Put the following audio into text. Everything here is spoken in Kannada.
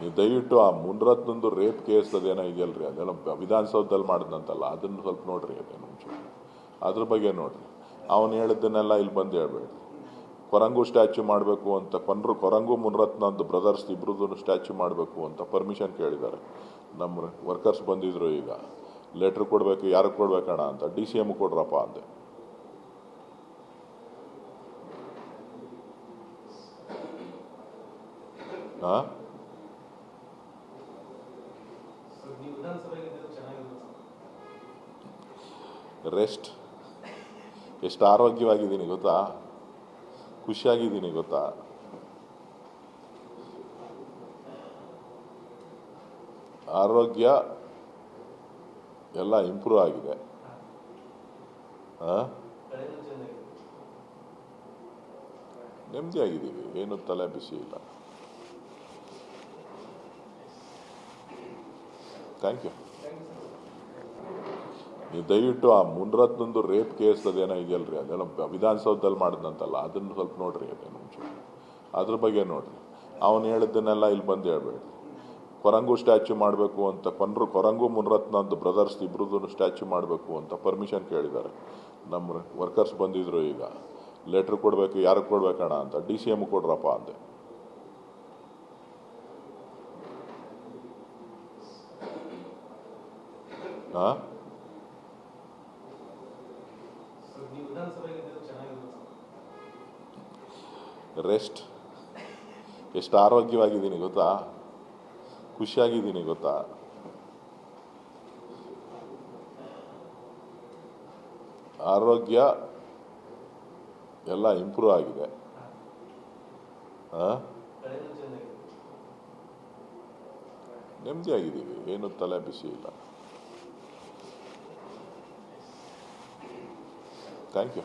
ನೀವು ದಯವಿಟ್ಟು ಆ ಮುನ್ರತ್ನಂದು ರೇಪ್ ಕೇಸ್ ಅದೇನೋ ರೀ ಅದೆಲ್ಲ ವಿಧಾನಸೌಧದಲ್ಲಿ ಮಾಡಿದಂತಲ್ಲ, ಅದನ್ನು ಸ್ವಲ್ಪ ನೋಡ್ರಿ ಅದೇನು ಅದ್ರ ಬಗ್ಗೆ ನೋಡ್ರಿ. ಅವನು ಹೇಳಿದ್ದನ್ನೆಲ್ಲ ಇಲ್ಲಿ ಬಂದು ಹೇಳ್ಬೇಡಿ ಕೊರಂಗು ಸ್ಟ್ಯಾಚ್ಯೂ ಮಾಡಬೇಕು ಅಂತ, ಕೊನರು, ಕೊರಂಗು ಮುನ್ರತ್ನಂದು ಬ್ರದರ್ಸ್ ಇಬ್ಬರದ್ದು ಸ್ಟ್ಯಾಚ್ಯೂ ಮಾಡಬೇಕು ಅಂತ ಪರ್ಮಿಷನ್ ಕೇಳಿದ್ದಾರೆ. ನಮ್ಮ ವರ್ಕರ್ಸ್ ಬಂದಿದ್ರು ಈಗ. ಲೆಟ್ರ್ ಕೊಡಬೇಕು, ಯಾರಿಗೆ ಕೊಡ್ಬೇಕಣ್ಣ ಅಂತ, ಡಿ ಸಿ ಎಂ ಕೊಡ್ರಪ್ಪ ಅಂದೆ. ಹಾಂ ರೆಸ್ಟ್. ಎಷ್ಟು ಆರೋಗ್ಯವಾಗಿದ್ದೀನಿ ಗೊತ್ತಾ? ಖುಷಿಯಾಗಿದ್ದೀನಿ ಗೊತ್ತಾ? ಆರೋಗ್ಯ ಎಲ್ಲ ಇಂಪ್ರೂವ್ ಆಗಿದೆ. ನೆಮ್ಮದಿಯಾಗಿದ್ದೀವಿ. ಏನು ತಲೆ ಬಿಸಿ ಇಲ್ಲ. ಥ್ಯಾಂಕ್ ಯು ನೀವು ದಯವಿಟ್ಟು ಆ ಮುನ್ರತ್ನಂದು ರೇಪ್ ಕೇಸ್ ಅದೇನೋ ಇದೆಯಲ್ರಿ? ಅದೆಲ್ಲ ವಿಧಾನಸೌಧದಲ್ಲಿ ಮಾಡಿದಂತಲ್ಲ ಅದನ್ನು ಸ್ವಲ್ಪ ನೋಡ್ರಿ ಅದೇನು ಅದ್ರ ಬಗ್ಗೆ ನೋಡ್ರಿ. ಅವನು ಹೇಳಿದ್ದನ್ನೆಲ್ಲ ಇಲ್ಲಿ ಬಂದು ಹೇಳ್ಬೇಡ್ರಿ. ಕೊರಂಗು ಸ್ಟ್ಯಾಚ್ಯೂ ಮಾಡಬೇಕು ಅಂತ, ಕೊನರು ಕೊರಂಗು ಮುನ್ರತ್ನಂದು ಬ್ರದರ್ಸ್ ಇಬ್ಬರದ್ದು ಸ್ಟ್ಯಾಚ್ಯೂ ಮಾಡಬೇಕು ಅಂತ ಪರ್ಮಿಷನ್ ಕೇಳಿದ್ದಾರೆ. ನಮ್ಮ ವರ್ಕರ್ಸ್ ಬಂದಿದ್ರು ಈಗ. ಲೆಟ್ರ್ ಕೊಡಬೇಕು, ಯಾರಿಗೆ ಕೊಡ್ಬೇಕಣ್ಣ ಅಂತ? ಡಿ ಸಿ ಎಂ ಕೊಡ್ರಪ್ಪ ಅಂದೆ ಹಾಂ ನೀವು ವಿಧಾನಸಭೆಗೆ ಇದ್ದಿದ್ದು ಚೆನ್ನಾಗಿರುತ್ತೆ ರೆಸ್ಟ್ ಎಷ್ಟು ಆರೋಗ್ಯವಾಗಿದ್ದೀನಿ ಗೊತ್ತಾ? ಖುಷಿಯಾಗಿದ್ದೀನಿ ಗೊತ್ತಾ? ಆರೋಗ್ಯ ಎಲ್ಲ ಇಂಪ್ರೂವ್ ಆಗಿದೆ. ನೆಮ್ಮದಿಯಾಗಿದ್ದೀವಿ, ಏನು ತಲೆ ಬಿಸಿ ಇಲ್ಲ. Thank you